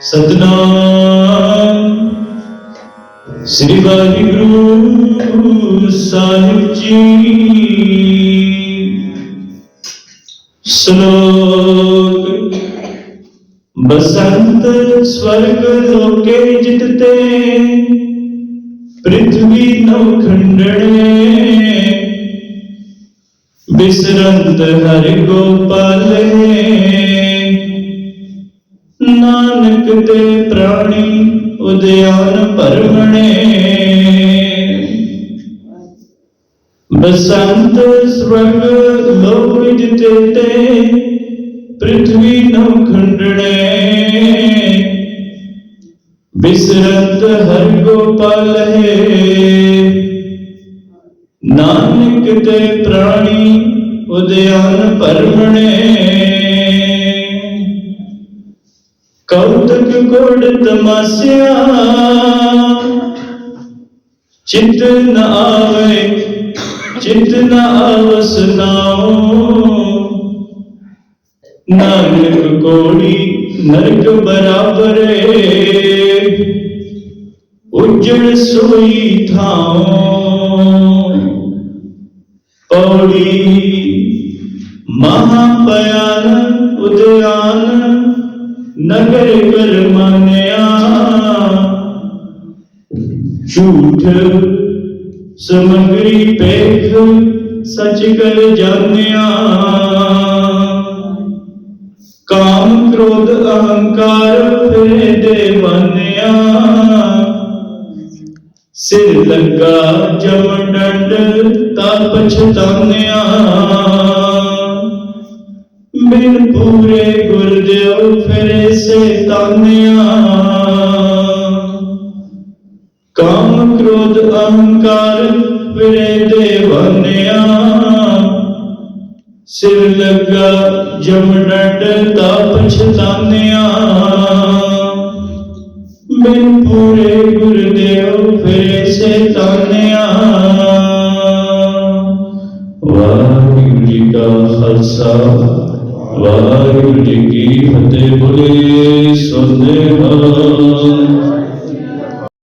ਸਤਨਾਮ। ਸ੍ਰੀ ਵਾਹਿਗੁਰੂ ਸਾਹਿਬ ਜੀ। ਸ਼ਲੋਕ। ਬਸੰਤ ਸਵਰਗ ਲੋਕੇ ਜਿਤਤੇ ਪ੍ਰਿਥਵੀ ਨਵ ਖੰਡਣੇ। ਬਿਸਰੰਤ ਹਰਿ ਗੋਪਾਲੇ ਤੇ ਪ੍ਰਾਣੀ ਉਦਿਆਨ ਭਰਮਣੇ। ਬਸੰਤ ਸਵਰਗ ਲੋਕ ਜਿਤੇ ਤੇ ਪ੍ਰਿਥਵੀ ਨਵ ਖੰਡਣੇ। ਬਿਸਰੰਤ ਹਰ ਗੋਪਾਲ ਹੈ। ਨਾਨਕ ਤੇ ਪ੍ਰਾਣੀ ਉਦਿਆਨ ਭਰਮਣੇ। ਕੌਤਕ ਕੋੜ ਤਮਾਸਿਆ ਚਿਤ ਨ ਆਵੇ ਚਿਤ ਨ ਆਵਸ ਨਾਉ ਨਾਨਕ ਕੋੜੀ ਨਰਕ ਬਰਾਬਰ ਉਜੜ ਸੋਈ ਥਾਉ ਪੌੜੀ ਮਹਾ ਭਿਆਨ ਉਦਿਆ ਨਗਰ ਕਰ ਮਾਨਿਆ। ਝੂਠ ਸਮਗਰੀ ਪੇਖ ਸਚ ਕਰ ਜਾਣਿਆ। ਕਾਮ ਕ੍ਰੋਧ ਅਹੰਕਾਰ ਫਿਰੇ ਦੇ ਮੰਨਿਆ। ਸਿਰ ਲੱਗਾ ਜਮ ਡੰਡ ਤਾ ਪਛਤਾਨਿਆ ਬਿਨ ਪੂਰੇ ਗੁਰਦੇਵ ਫਿਰੇ ਕਾਮ ਕ੍ਰੋਧ ਅਹੰਕਾਰ ਫਿਰੇ ਦੇਵਾਨਿਆ ਸਿਰ ਲੱਗਾ ਜਮ ਡੰਡ ਪਛਤਾਨਿਆ। ਬਿਨ ਪੂਰੇ ਗੁਰਦੇਵ ਫਿਰੇ ਸੇ ਤਾਨਿਆ। ਵਾਹਿਗੁਰੂ ਜੀ ਕਾ ਖਾਲਸਾ, ਵਾਹਿਗੁਰੂ ਜੀ ਕੀ